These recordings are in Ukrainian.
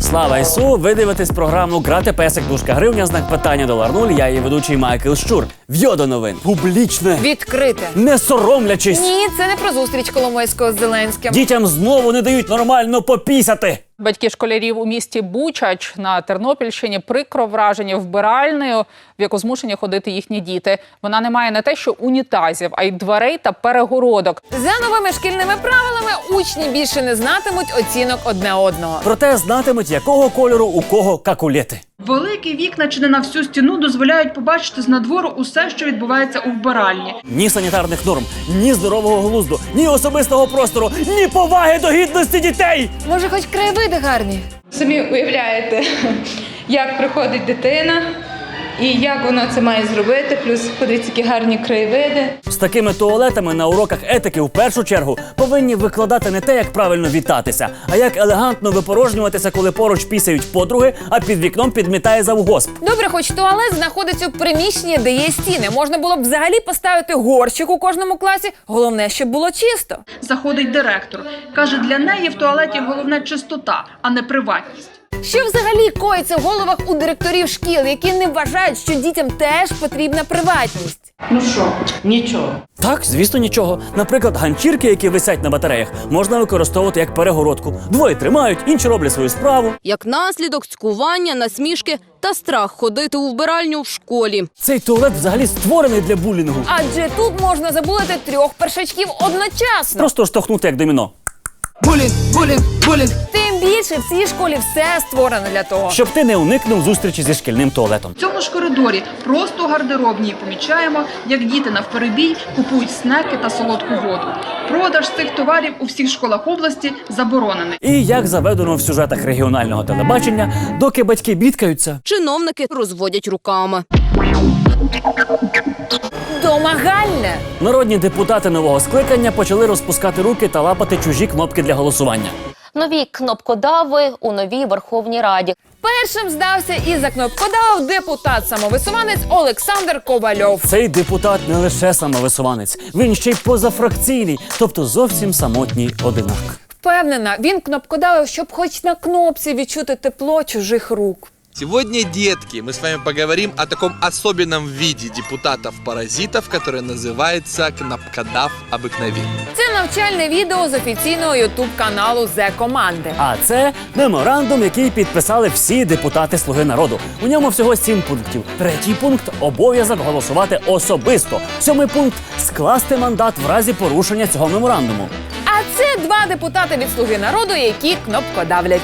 Слава Ісу! Ви дивитесь програму Грати песик дужка гривня, знак питання долар нуль. Я її ведучий Майкл Щур. В'йо до новин. Публічне. Відкрите. Не соромлячись. Ні, це не про зустріч Коломойського з Зеленським. Дітям знову не дають нормально попісяти. Батьки школярів у місті Бучач на Тернопільщині прикро вражені вбиральнею, в яку змушені ходити їхні діти. Вона не має не те, що унітазів, а й дверей та перегородок. За новими шкільними правилами учні більше не знатимуть оцінок одне одного. Проте знатимуть, якого кольору у кого какулети. Великі вікна чи не на всю стіну дозволяють побачити з надвору усе, що відбувається у вбиральні. Ні санітарних норм, ні здорового глузду, ні особистого простору, ні поваги до гідності дітей. Може, хоч краєвиди гарні? Самі уявляєте, як приходить дитина і як вона це має зробити. Плюс подивіться, які гарні краєвиди. З такими туалетами на уроках етики в першу чергу повинні викладати не те, як правильно вітатися, а як елегантно випорожнюватися, коли поруч пісяють подруги, а під вікном підмітає завгосп. Добре, хоч туалет знаходиться у приміщенні, де є стіни. Можна було б взагалі поставити горщик у кожному класі. Головне, щоб було чисто. Заходить директор. Каже, для неї в туалеті головне чистота, а не приватність. Що взагалі коїться в головах у директорів шкіл, які не вважають, що дітям теж потрібна приватність? Ну що, нічого. Так, звісно, нічого. Наприклад, ганчірки, які висять на батареях, можна використовувати як перегородку. Двоє тримають, інші роблять свою справу. Як наслідок цькування, насмішки та страх ходити у вбиральню в школі. Цей туалет взагалі створений для булінгу. Адже тут можна забулити трьох першачків одночасно. Просто штовхнути як доміно. Булінг, булінг, булінг. Тим більше в цій школі все створено для того. Щоб ти не уникнув зустрічі зі шкільним туалетом. В цьому ж коридорі просто у гардеробній помічаємо, як діти навперебій купують снеки та солодку воду. Продаж цих товарів у всіх школах області заборонений. І як заведено в сюжетах регіонального телебачення, доки батьки бідкаються, Чиновники розводять руками. Домагальне. народні депутати нового скликання почали розпускати руки та лапати чужі кнопки для голосування. Нові кнопкодави у новій Верховній Раді. Першим здався і за кнопкодавив депутат-самовисуванець Олександр Ковальов. Цей депутат не лише самовисуванець, він ще й позафракційний, тобто зовсім самотній одинак. Впевнена, він кнопкодавив, щоб хоч на кнопці відчути тепло чужих рук. Сегодня, детки, мы с вами поговорим о таком особенном виде депутатов-паразитов, который называется кнопкодав обыкновенный. Це навчальне відео з офіційного ютуб каналу Зе Команди. А це меморандум, який підписали всі депутати Слуги народу. У ньому всього сім пунктів. Третій пункт обов'язок голосувати особисто. Сьомий пункт скласти мандат в разі порушення цього меморандуму. А це два депутати від Слуги народу, які кнопкодавлять.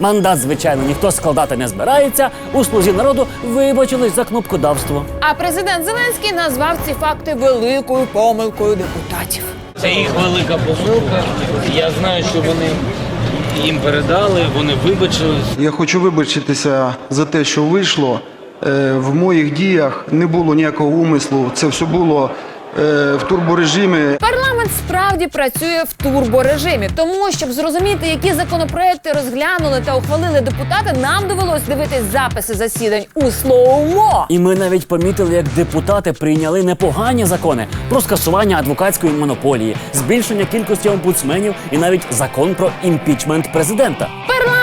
Мандат, звичайно, ніхто складати не збирається. У слузі народу вибачились за кнопкодавство. А президент Зеленський назвав ці факти великою помилкою депутатів. Це їх велика помилка. Я знаю, що вони їм передали, вони вибачились. Я хочу вибачитися за те, що вийшло. Е, В моїх діях не було ніякого умислу. Це все було е, в турборежимі. Парламент справді працює в турборежимі, тому щоб зрозуміти, які законопроекти розглянули та ухвалили депутати, нам довелось дивитись записи засідань у слоумо. І ми навіть помітили, як депутати прийняли непогані закони про скасування адвокатської монополії, збільшення кількості омбудсменів і навіть закон про імпічмент президента.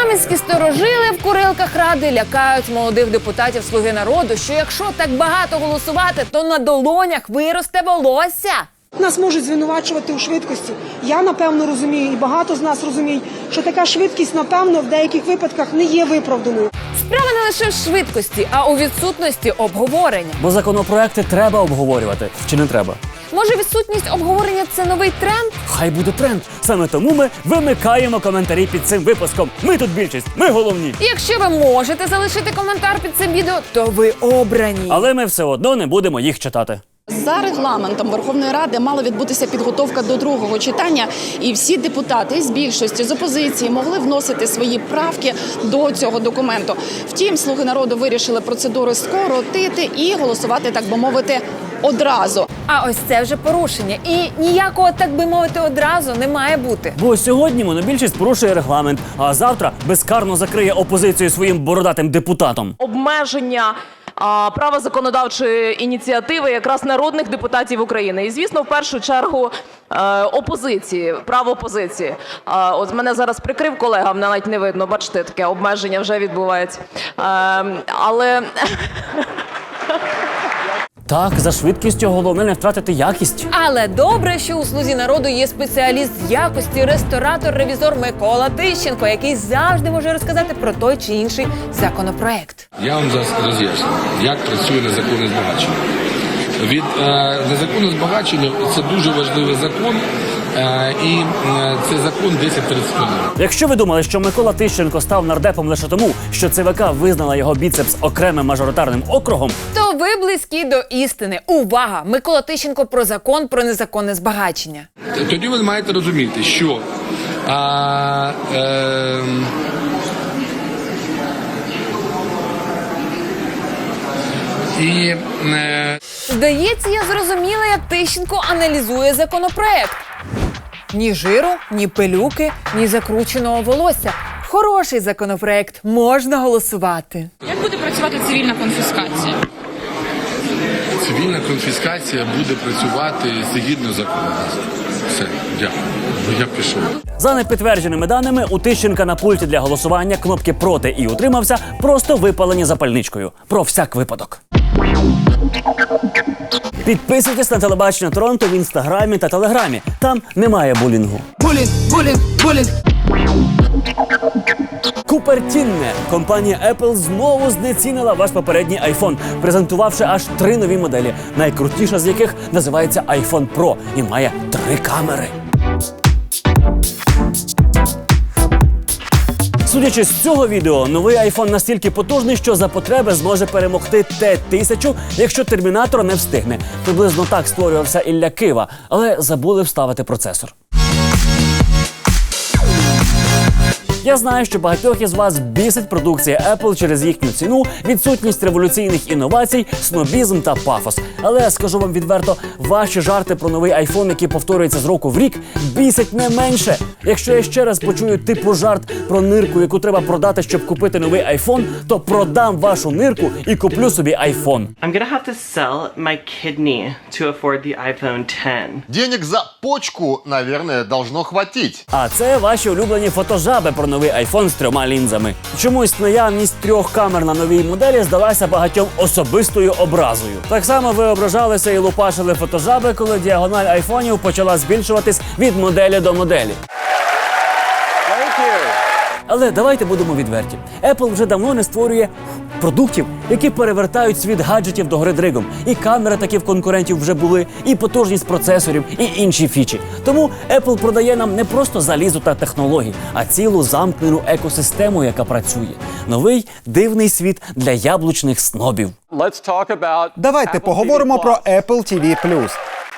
Парламентські сторожили в курилках ради лякають молодих депутатів Слуги народу, що якщо так багато голосувати, то на долонях виросте волосся. Нас можуть звинувачувати у швидкості. Я напевно розумію, і багато з нас розуміють, що така швидкість, напевно, в деяких випадках не є виправданою. Справа не лише в швидкості, а у відсутності обговорення. Бо законопроекти треба обговорювати, чи не треба? Може, відсутність обговорення це новий тренд? Хай буде тренд. Саме тому ми вимикаємо коментарі під цим випуском. Ми тут більшість, ми головні. І Якщо ви можете залишити коментар під цим відео, то ви обрані. Але ми все одно не будемо їх читати. За регламентом Верховної Ради мала відбутися підготовка до другого читання, і всі депутати з більшості з опозиції могли вносити свої правки до цього документу. Втім, слуги народу вирішили процедури скоротити і голосувати, так би мовити, одразу. А ось це вже порушення. І ніякого, так би мовити, одразу не має бути. Бо сьогодні монобільшість порушує регламент, а завтра безкарно закриє опозицію своїм бородатим депутатом. обмеження а, права законодавчої ініціативи якраз народних депутатів України. І звісно, в першу чергу е, опозиції, право опозиції. От мене зараз прикрив колега, мене навіть не видно. Бачите, таке обмеження вже відбувається. Е, Але Так, за швидкістю головне не втратити якість. Але добре, що у слузі народу є спеціаліст з якості, ресторатор-ревізор Микола Тищенко, який завжди може розказати про той чи інший законопроект. Я вам зараз роз'ясню, як працює незаконне збагачення. Від е, незаконне збагачення це дуже важливий закон, і е, це закон 1031. Якщо ви думали, що Микола Тищенко став нардепом лише тому, що ЦВК визнала його біцепс окремим мажоритарним округом, То ви близькі до істини. Увага! Микола Тищенко про закон про незаконне збагачення. Тоді ви маєте розуміти, що а, е, і е, Здається, я зрозуміла, як Тищенко аналізує законопроект. Ні жиру, ні пилюки, ні закрученого волосся. Хороший законопроект, можна голосувати. Як буде працювати цивільна конфіскація? цивільна конфіскація буде працювати згідно законодавства. Все, дякую. Я пішов. за непідтвердженими даними, у Тищенка на пульті для голосування кнопки проти і утримався просто випалені запальничкою. Про всяк випадок. Підписуйтесь на телебачення Торонто в інстаграмі та телеграмі. Там немає булінгу. Булінг, булінг, булінг. Купертінне компанія Apple знову знецінила ваш попередній iPhone, презентувавши аж три нові моделі, найкрутіша з яких називається iPhone Pro і має три камери. Судячи з цього відео, новий iPhone настільки потужний, що за потреби зможе перемогти Т-1000, якщо термінатор не встигне. Приблизно так створювався Ілля Кива, але забули вставити процесор. Я знаю, що багатьох із вас бісить продукція Apple через їхню ціну, відсутність революційних інновацій, снобізм та пафос. Але скажу вам відверто, ваші жарти про новий iPhone, який повторюється з року в рік, бісять не менше. Якщо я ще раз почую типу жарт про нирку, яку треба продати, щоб купити новий iPhone, то продам вашу нирку і куплю собі iPhone. I'm gonna have to sell my kidney to afford the iPhone 10. Денег за почку, наверное, должно хватить. А це ваші улюблені фотожаби про новий iPhone з трьома лінзами. Чомусь наявність трьох камер на новій моделі здалася багатьом особистою образою. Так само ви ображалися і лупашили фотожаби, коли діагональ айфонів почала збільшуватись від моделі до моделі. Але давайте будемо відверті. Apple вже давно не створює продуктів, які перевертають світ гаджетів до гри дригом. І камери такі в конкурентів вже були, і потужність процесорів, і інші фічі. Тому Apple продає нам не просто залізо та технології, а цілу замкнену екосистему, яка працює. Новий дивний світ для яблучних снобів. Давайте поговоримо про Apple TV+.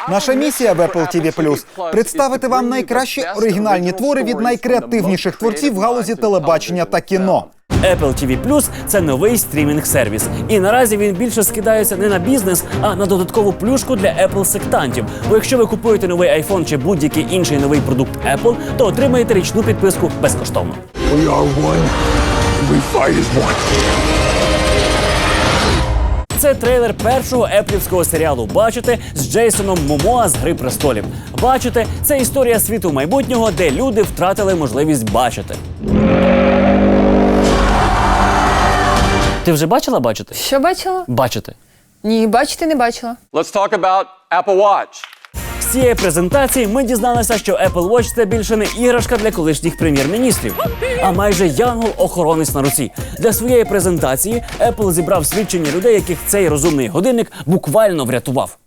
Наша місія в Apple TV+, – представити вам найкращі оригінальні твори від найкреативніших творців в галузі телебачення та кіно. Apple TV Plus – це новий стрімінг-сервіс. І наразі він більше скидається не на бізнес, а на додаткову плюшку для Apple сектантів. Бо якщо ви купуєте новий iPhone чи будь-який інший новий продукт Apple, то отримаєте річну підписку безкоштовно. We are one. We fight as one. Це трейлер першого еплівського серіалу Бачите з Джейсоном Момоа з Гри престолів. Бачите, це історія світу майбутнього, де люди втратили можливість бачити. Ти вже бачила бачити? Що бачила? Бачити. Ні, бачити не бачила. Let's talk about Apple Watch. Цієї презентації ми дізналися, що Apple Watch це більше не іграшка для колишніх прем'єр-міністрів, а майже янгол-охоронець на руці. Для своєї презентації Apple зібрав свідчення людей, яких цей розумний годинник буквально врятував.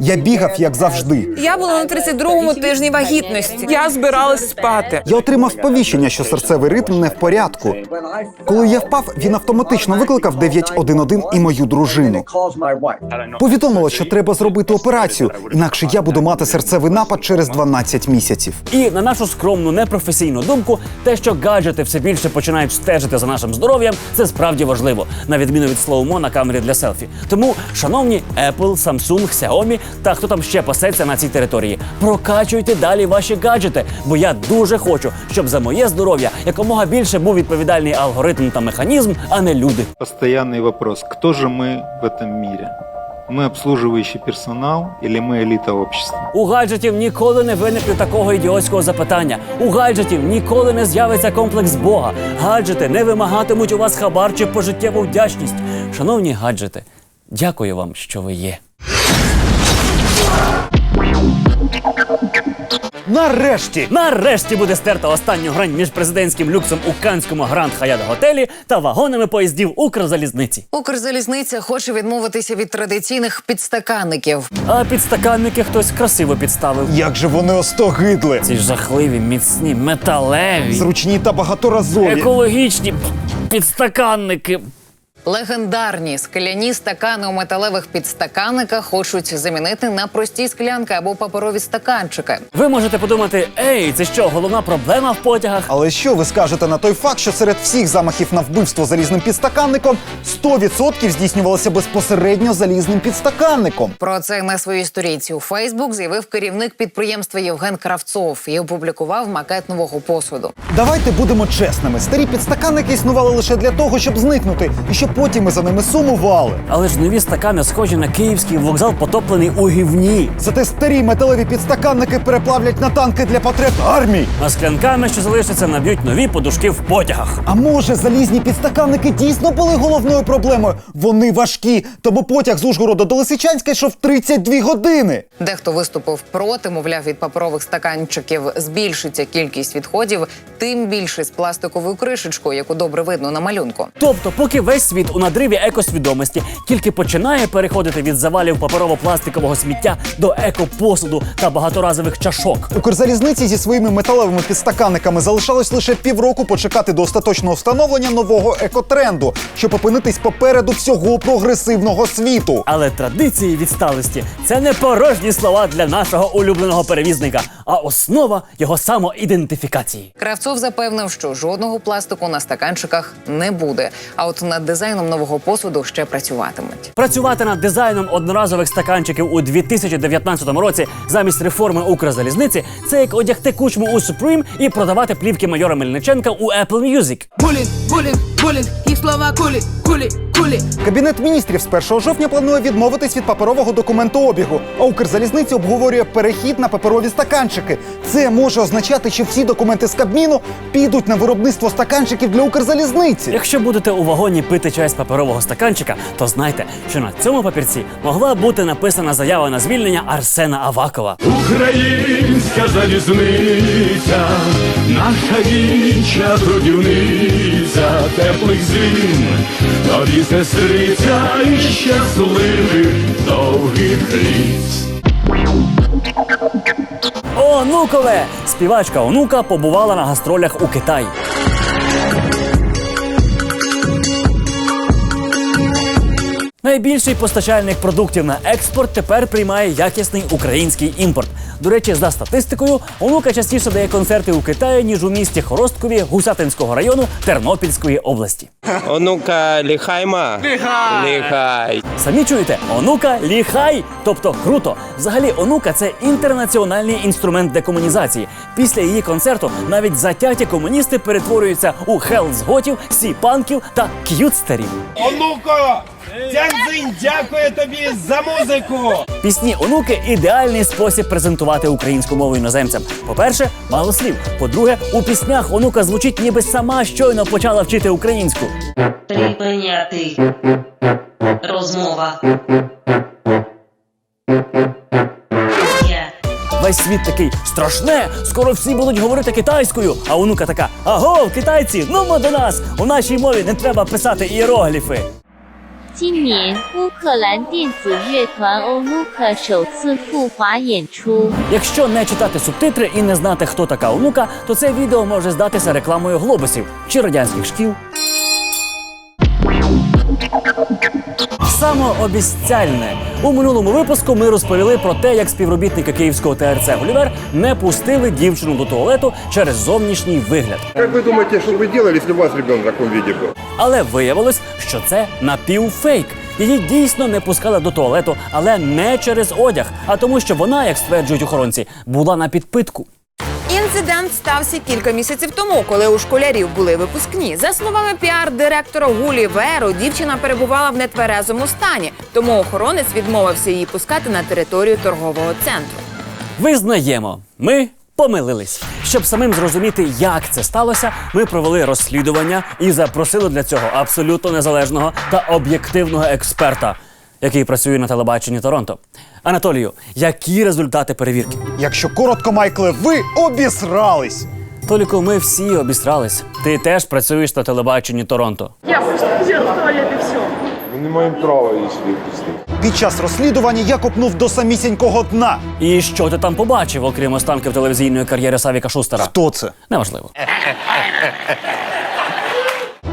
Я бігав, як завжди. Я була на 32-му тижні вагітності. Я збиралась спати. Я отримав сповіщення, що серцевий ритм не в порядку. Коли я впав, він автоматично викликав 911 і мою дружину. Повідомило, що треба зробити операцію, інакше я буду мати серцевий напад через 12 місяців. І на нашу скромну непрофесійну думку, те, що гаджети все більше починають стежити за нашим здоров'ям, це справді важливо, на відміну від слоумо на камері для селфі. Тому, шановні Apple, Samsung Samsung, Xiaomi та хто там ще пасеться на цій території. Прокачуйте далі ваші гаджети, бо я дуже хочу, щоб за моє здоров'я якомога більше був відповідальний алгоритм та механізм, а не люди. Постоянный вопрос, кто же мы в этом мире? Мы обслуживающий персонал или мы элита общества? У гаджетів ніколи не виникне такого ідіотського запитання. У гаджетів ніколи не з'явиться комплекс Бога. Гаджети не вимагатимуть у вас хабар чи пожиттєву вдячність. Шановні гаджети, дякую вам, що ви є. Нарешті! Нарешті буде стерта останню грань між президентським люксом у канському Гранд Хаят готелі та вагонами поїздів Укрзалізниці. Укрзалізниця хоче відмовитися від традиційних підстаканників. А підстаканники хтось красиво підставив. Як же вони остогидли! Ці жахливі, міцні, металеві, Зручні та багаторазові. екологічні підстаканники. Легендарні скляні стакани у металевих підстаканниках хочуть замінити на прості склянки або паперові стаканчики. Ви можете подумати, ей, це що, головна проблема в потягах? Але що ви скажете на той факт, що серед всіх замахів на вбивство залізним підстаканником 100% здійснювалося безпосередньо залізним підстаканником? Про це на своїй сторінці у Фейсбук заявив керівник підприємства Євген Кравцов і опублікував макет нового посуду. Давайте будемо чесними. Старі підстаканники існували лише для того, щоб зникнути, і щоб потім ми за ними сумували. Але ж нові стакани схожі на київський вокзал, потоплений у гівні. Зате старі металеві підстаканники переплавлять на танки для потреб армій. А склянками, що залишаться, наб'ють нові подушки в потягах. А може, залізні підстаканники дійсно були головною проблемою? Вони важкі, тому потяг з Ужгорода до Лисичанська йшов 32 години. Дехто виступив проти, мовляв, від паперових стаканчиків збільшиться кількість відходів, тим більше з пластиковою кришечкою, яку добре видно на малюнку. Тобто, поки весь світ у надриві екосвідомості тільки починає переходити від завалів паперово-пластикового сміття до екопосуду та багаторазових чашок. Укрзалізниці зі своїми металевими підстаканниками залишалось лише півроку почекати до остаточного встановлення нового екотренду, щоб опинитись попереду всього прогресивного світу. Але традиції відсталості це не порожні слова для нашого улюбленого перевізника, а основа його самоідентифікації. Кравцов запевнив, що жодного пластику на стаканчиках не буде. А от над дизайном нового посуду ще працюватимуть. Працювати над дизайном одноразових стаканчиків у 2019 році замість реформи Укрзалізниці це як одягти кучму у Supreme і продавати плівки майора Мельниченка у Apple Music. Булінг, булінг, булінг, їх слова кулі, кулі, кулі. Кабінет міністрів з 1 жовтня планує відмовитись від паперового документообігу, а Укрзалізниця обговорює перехід на паперові стаканчики. Це може означати, що всі документи з Кабміну підуть на виробництво стаканчиків для Укрзалізниці. Якщо будете у вагоні пити чай з паперового стаканчика, то знайте, що на цьому папірці могла бути написана заява на звільнення Арсена Авакова. Українська залізниця, наша вічна трудівниця, теплих зим, тобі сестриця і щасливих довгих літ. Онукове! Співачка онука побувала на гастролях у Китаї. Найбільший постачальник продуктів на експорт тепер приймає якісний український імпорт. До речі, за статистикою, онука частіше дає концерти у Китаї, ніж у місті Хоросткові Гусятинського району Тернопільської області. Онука ліхайма. Ліхай. Ліхай. Самі чуєте, онука ліхай, тобто круто. Взагалі, онука це інтернаціональний інструмент декомунізації. Після її концерту навіть затяті комуністи перетворюються у хелзготів, сіпанків та к'ютстерів. Онуко! Дзянзинь, дякую тобі за музику! Пісні онуки ідеальний спосіб презентувати українську мову іноземцям. По-перше, мало слів. По-друге, у піснях онука звучить, ніби сама щойно почала вчити українську. Припиняти. Розмова. Весь світ такий страшне, скоро всі будуть говорити китайською. А онука така: Аго, китайці, ну до нас! У нашій мові не треба писати іерогліфи. 今年乌克兰电子乐团欧努克首次赴华演出。 Якщо не читати субтитри і не знати, хто така онука, то це відео може здатися рекламою глобусів чи радянських шкіл. Самообіцяльне у минулому випуску ми розповіли про те, як співробітники київського ТРЦ Гулівер не пустили дівчину до туалету через зовнішній вигляд. Как вы думаете, что бы вы делали, если у вас ребенок в таком виде был? Але виявилось, що це напівфейк. Її дійсно не пускали до туалету, але не через одяг, а тому, що вона, як стверджують охоронці, була на підпитку. Інцидент стався кілька місяців тому, коли у школярів були випускні. За словами піар-директора Гулі Веру, дівчина перебувала в нетверезому стані, тому охоронець відмовився її пускати на територію торгового центру. Визнаємо, ми помилились. Щоб самим зрозуміти, як це сталося, ми провели розслідування і запросили для цього абсолютно незалежного та об'єктивного експерта, який працює на телебаченні Торонто. Анатолію, які результати перевірки? Якщо коротко, Майкле, ви обісрались. Толіку, ми всі обістрались. Ти теж працюєш на телебаченні Торонто. Я просто в туалет и все. Ми не маємо права її сюди пустити. Під час розслідування я копнув до самісінького дна. І що ти там побачив, окрім останків телевізійної кар'єри Савіка Шустера? Хто це? Неважливо.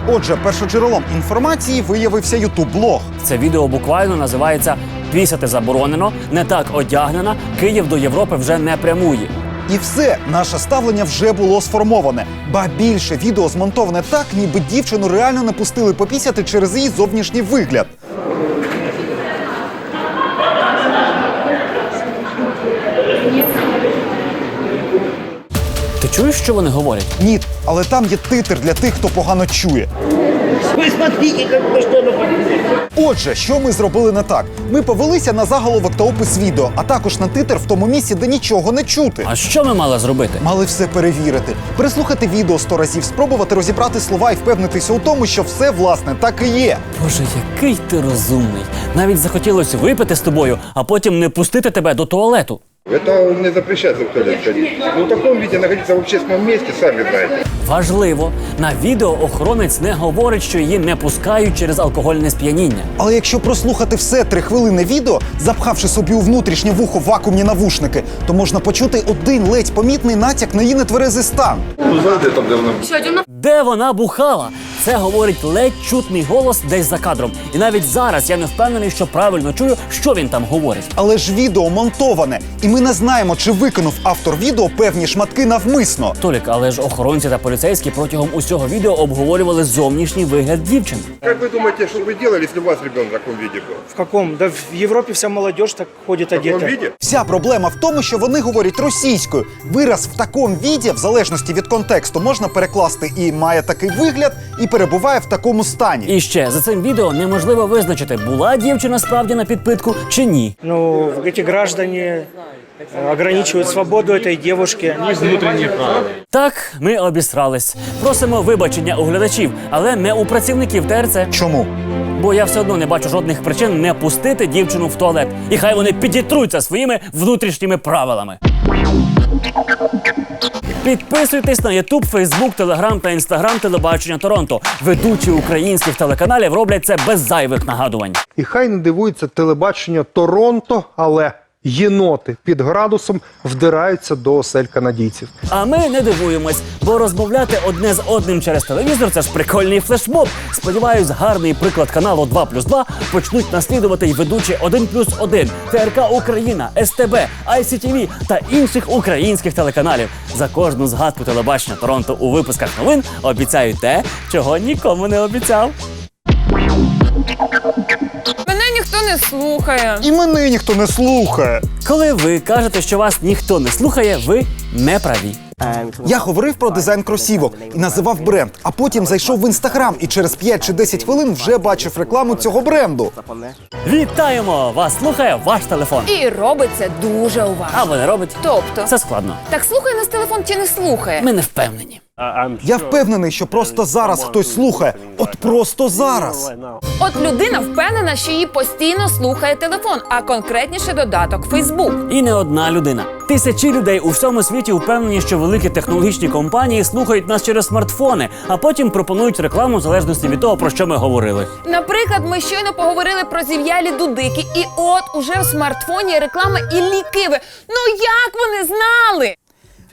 Отже, першоджерелом інформації виявився Ютуб-блог. Це відео буквально називається Пісяти заборонено, не так одягнена. Київ до Європи вже не прямує. І все, наше ставлення вже було сформоване. Ба більше відео змонтоване так, ніби дівчину реально не пустили попісяти через її зовнішній вигляд. Чуєш, що вони говорять? Ні, але там є титр для тих, хто погано чує. Ви смотрите, як ви що Отже, що ми зробили не так? Ми повелися на заголовок та опис відео, а також на титр в тому місці, де нічого не чути. А що ми мали зробити? Мали все перевірити, переслухати відео сто разів, спробувати розібрати слова і впевнитися у тому, що все власне так і є. Боже, який ти розумний. Навіть захотілося випити з тобою, а потім не пустити тебе до туалету. Это не запрещается в туалет ходить. Ну в таком виде находиться в общественном месте, сами знаете. Важливо, на відео охоронець не говорить, що її не пускають через алкогольне сп'яніння. Але якщо прослухати все три хвилини відео, запхавши собі у внутрішнє вухо вакуумні навушники, то можна почути один ледь помітний натяк на її нетверезий стан. Ну знаєте, там де вона Де вона бухала? Це говорить ледь чутний голос десь за кадром. І навіть зараз я не впевнений, що правильно чую, що він там говорить. Але ж відео монтоване, і ми не знаємо, чи виконав автор відео певні шматки навмисно. Толік, але ж охоронці та поліцейські протягом усього відео обговорювали зовнішній вигляд дівчини. Как вы думаете, что вы делали, если у вас ребенок в таком виде был? В каком? Да в Европе вся молодежь так ходит В таком одета. виде? Вся проблема в тому, що вони говорять російською. Вираз в такому віді, в залежності від контексту, можна перекласти і має такий вигляд, і перебуває в такому стані. І ще за цим відео неможливо визначити, була дівчина справді на підпитку чи ні. Ну, эти граждане э, ограничивают свободу этой девушки. Так, ми обісрались. Просимо вибачення у глядачів, але не у працівників ТРЦ. Чому? Бо я все одно не бачу жодних причин не пустити дівчину в туалет. І хай вони підітруться своїми внутрішніми правилами. Підписуйтесь на YouTube, Facebook, Telegram та Instagram телебачення Торонто. Ведучі українських телеканалів роблять це без зайвих нагадувань. І хай не дивується телебачення Торонто, але єноти під градусом вдираються до осель канадійців. А ми не дивуємось, бо розмовляти одне з одним через телевізор це ж прикольний флешмоб. Сподіваюсь, гарний приклад каналу 2 плюс 2 почнуть наслідувати й ведучі 1 плюс 1, ТРК Україна, СТБ, ICTV та інших українських телеканалів. За кожну згадку телебачення Торонто у випусках новин обіцяю те, чого нікому не обіцяв. Не слухає. І мене ніхто не слухає. Коли ви кажете, що вас ніхто не слухає, ви не праві. Я говорив про дизайн кросівок і називав бренд, а потім зайшов в інстаграм і через 5 чи 10 хвилин вже бачив рекламу цього бренду. Вітаємо! Вас слухає ваш телефон. І робить це дуже уважно. Або не робить. Тобто, Це складно. так слухає нас телефон чи не слухає? Ми не впевнені. Я впевнений, що просто зараз хтось слухає. От просто зараз. От людина впевнена, що її постійно слухає телефон, а конкретніше додаток Фейсбук. І не одна людина. Тисячі людей у всьому світі впевнені, що великі технологічні компанії слухають нас через смартфони, а потім пропонують рекламу в залежності від того, про що ми говорили. Наприклад, ми щойно поговорили про зів'ялі дудики, і от уже в смартфоні реклама і лікиви. Ну як вони знали?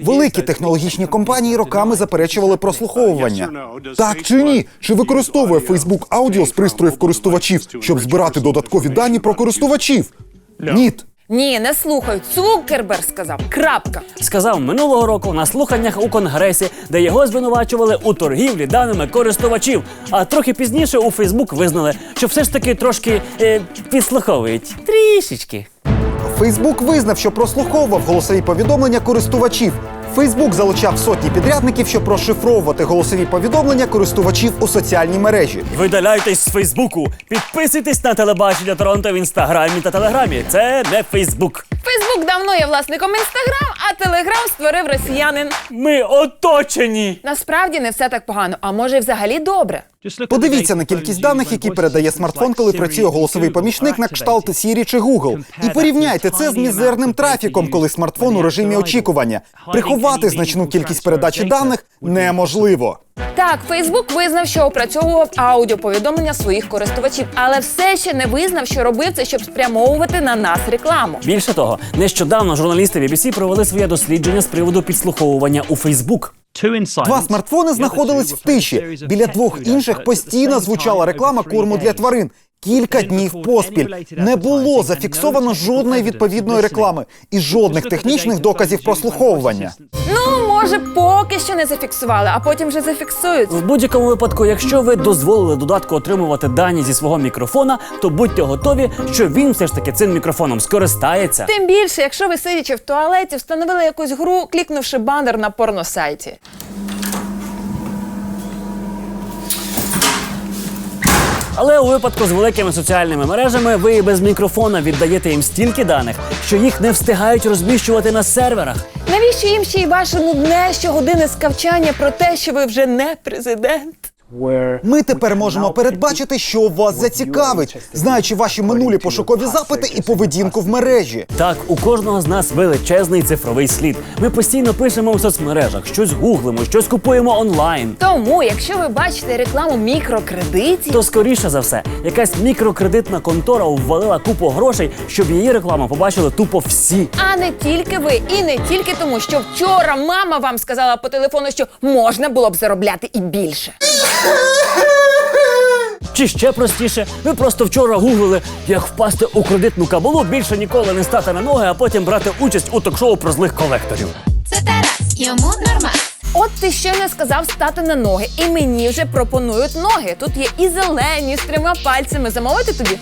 Великі технологічні компанії роками заперечували прослуховування. Так чи ні? Чи використовує Facebook аудіо з пристроїв користувачів, щоб збирати додаткові дані про користувачів? Ні. Ні, не слухай. Цукерберг сказав. Крапка. Сказав минулого року на слуханнях у конгресі, де його звинувачували у торгівлі даними користувачів. А трохи пізніше у Фейсбук визнали, що все ж таки трошки е, підслуховують. Трішечки. Фейсбук визнав, що прослуховував голосові повідомлення користувачів. Фейсбук залучав сотні підрядників, щоб розшифровувати голосові повідомлення користувачів у соціальній мережі. Видаляйтесь з Фейсбуку, підписуйтесь на телебачення Торонто в інстаграмі та телеграмі. Це не Фейсбук. Фейсбук давно є власником інстаграм, а телеграм створив росіянин. Ми оточені. Насправді не все так погано, а може, й взагалі добре. Подивіться на кількість даних, які передає смартфон, коли працює голосовий помічник на кшталт Siri чи Google. І порівняйте це з мізерним трафіком, коли смартфон у режимі очікування. Приховати значну кількість передачі даних неможливо. Так, Фейсбук визнав, що опрацьовував аудіоповідомлення своїх користувачів, але все ще не визнав, що робив це, щоб спрямовувати на нас рекламу. Більше того, нещодавно журналісти BBC провели своє дослідження з приводу підслуховування у Фейсбук. Два смартфони знаходились в тиші. Біля двох інших постійно звучала реклама корму для тварин. Кілька днів поспіль не було зафіксовано жодної відповідної реклами і жодних технічних доказів прослуховування. Ну, може, поки що не зафіксували, а потім вже зафіксують. В будь-якому випадку, якщо ви дозволили додатку отримувати дані зі свого мікрофона, то будьте готові, що він все ж таки цим мікрофоном скористається. Тим більше, якщо ви сидячи в туалеті, встановили якусь гру, клікнувши банер на порносайті. Але у випадку з великими соціальними мережами ви і без мікрофона віддаєте їм стільки даних, що їх не встигають розміщувати на серверах. Навіщо їм ще й ваше нудне щогодини скавчання про те, що ви вже не президент? Ми тепер можемо передбачити, що вас зацікавить, знаючи ваші минулі пошукові запити і поведінку в мережі. Так, у кожного з нас величезний цифровий слід. Ми постійно пишемо у соцмережах, щось гуглимо, щось купуємо онлайн. Тому, якщо ви бачите рекламу мікрокредитів, То скоріше за все, якась мікрокредитна контора ввалила купу грошей, щоб її рекламу побачили тупо всі. а не тільки ви, і не тільки тому, що вчора мама вам сказала по телефону, що можна було б заробляти і більше. Чи ще простіше, ви просто вчора гуглили, як впасти у кредитну кабалу, більше ніколи не стати на ноги, а потім брати участь у ток-шоу про злих колекторів. Це Тарас, йому нормально. От ти ще не сказав стати на ноги, і мені вже пропонують ноги. Тут є і зелені з трьома пальцями. Замовити тобі?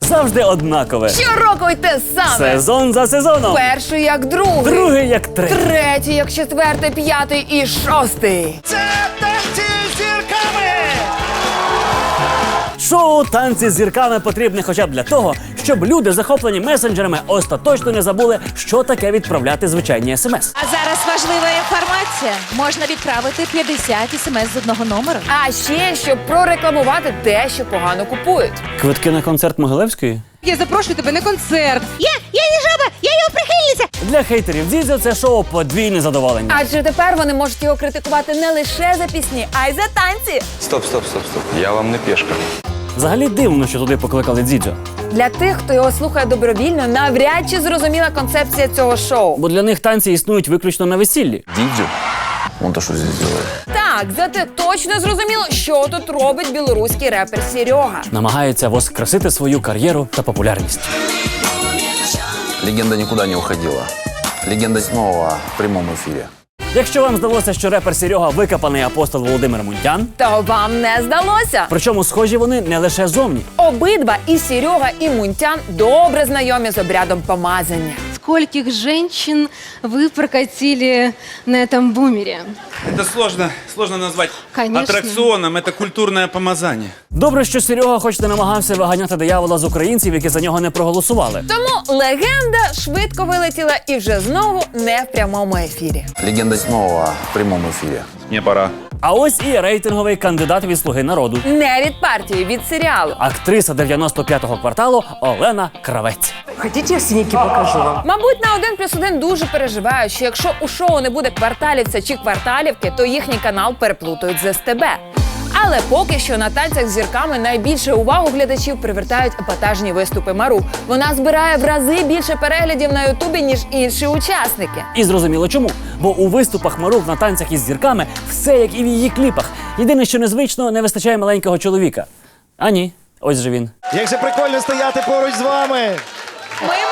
Завжди однакове. Щороку й те саме. Сезон за сезоном. Перший як другий. Другий як третій. Третій як четвертий, п'ятий і шостий. Це танці Шоу танці з зірками потрібне хоча б для того, щоб люди, захоплені месенджерами, остаточно не забули, що таке відправляти звичайні смс. А зараз важлива інформація. Можна відправити 50 смс з одного номеру. А ще щоб прорекламувати те, що погано купують. Квитки на концерт Могилевської? Я запрошую тебе на концерт. Я, я не жаба, я його прихильниця. Для хейтерів Дізель це шоу подвійне задоволення. Адже тепер вони можуть його критикувати не лише за пісні, а й за танці. Стоп, стоп, стоп, стоп. Я вам не пешка. Взагалі дивно, що туди покликали Дзідзьо. Для тих, хто його слухає добровільно, навряд чи зрозуміла концепція цього шоу. Бо для них танці існують виключно на весіллі. Дидзю? Он-то что здесь делает? Так, зате точно зрозуміло, що тут робить білоруський репер Серега. Намагається воскресити свою кар'єру та популярність. Легенда никуда не уходила. Легенда снова в прямом эфире. Якщо вам здалося, що репер Серега викопаний апостол Володимир Мунтян, То вам не здалося. причому схожі вони не лише зовні. Обидва і Серега, і Мунтян добре знайомі з обрядом помазання Скольких женщин вы прокатили на этом бумере? Это сложно, сложно назвать Конечно. аттракционом, это культурное помазание. Добре, що Серега хоч не намагався виганяти диявола з українців, які за нього не проголосували. Тому легенда швидко вилетіла і вже знову не в прямому ефірі. Легенда снова в прямом эфире. Мне пора. А ось і рейтинговий кандидат від слуги народу. Не від партії, від серіалу. Актриса 95-го кварталу Олена Кравець. Хотіть, я сніки покажу вам? Мабуть, На один плюс один дуже переживають, що якщо у шоу не буде кварталівця чи кварталівки, то їхній канал переплутають з СТБ. Але поки що на танцях з зірками найбільше увагу глядачів привертають епатажні виступи Мару. Вона збирає в рази більше переглядів на Ютубі, ніж інші учасники. І зрозуміло чому. Бо у виступах Марук на танцях із зірками все як і в її кліпах. Єдине, що незвично, не вистачає маленького чоловіка. А ні, Ось же він. Як же прикольно стояти поруч з вами. Ми!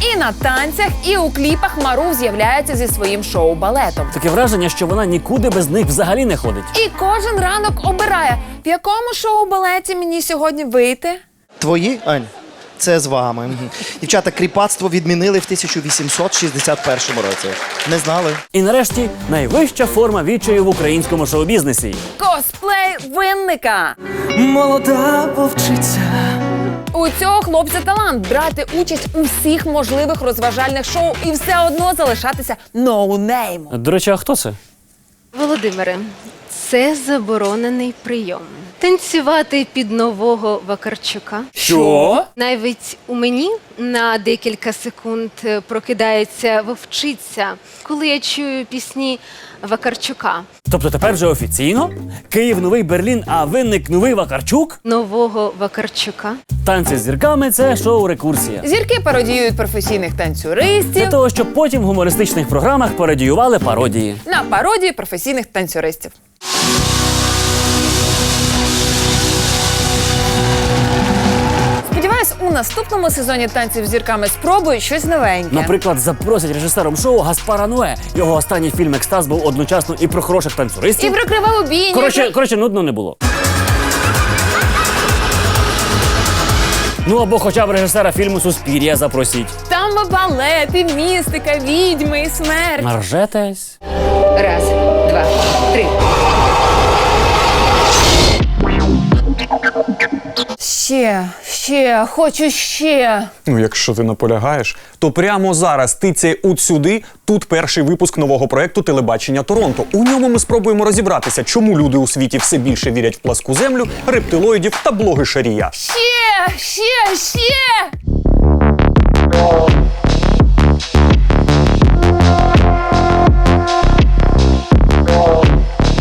І на танцях, і у кліпах Марув з'являється зі своїм шоу-балетом. Таке враження, що вона нікуди без них взагалі не ходить. І кожен ранок обирає, в якому шоу-балеті мені сьогодні вийти. Твої, Ань? Це з вами. Дівчата, кріпацтво відмінили в 1861 році. Не знали? І нарешті найвища форма відчаю в українському шоу-бізнесі. Косплей винника. Молода вовчиця. У цього хлопця талант брати участь у всіх можливих розважальних шоу і все одно залишатися ноунеймом. До речі, а хто це? Володимире, це заборонений прийом. Танцювати під нового Вакарчука. Що? Навіть у мені на декілька секунд е, прокидається вовчиця, коли я чую пісні Вакарчука. Тобто тепер вже офіційно? Київ новий Берлін, а винник новий Вакарчук? Нового Вакарчука. Танці з зірками це шоу рекурсія. Зірки пародіюють професійних Для танцюристів того, щоб потім в гумористичних програмах пародіювали пародії. на пародії професійних танцюристів. Наступному сезоні танців з зірками спробують щось новеньке. Наприклад, запросять режисером шоу Гаспара Ное. Його останній фільм Екстаз був одночасно і про хороших танцюристів. І про криваву бійню. Коротше, коротше, нудно не було. Ну або хоча б режисера фільму Суспір'я запросіть. Там балет, і містика, відьми, і смерть. Наржетесь. Раз, два, три. Ще, ще, хочу ще. Ну, якщо ти наполягаєш, то прямо зараз тицяй от сюди. Тут перший випуск нового проекту телебачення Торонто. У ньому ми спробуємо розібратися, чому люди у світі все більше вірять в пласку землю, рептилоїдів та блоги шарія. Ще, ще, ще.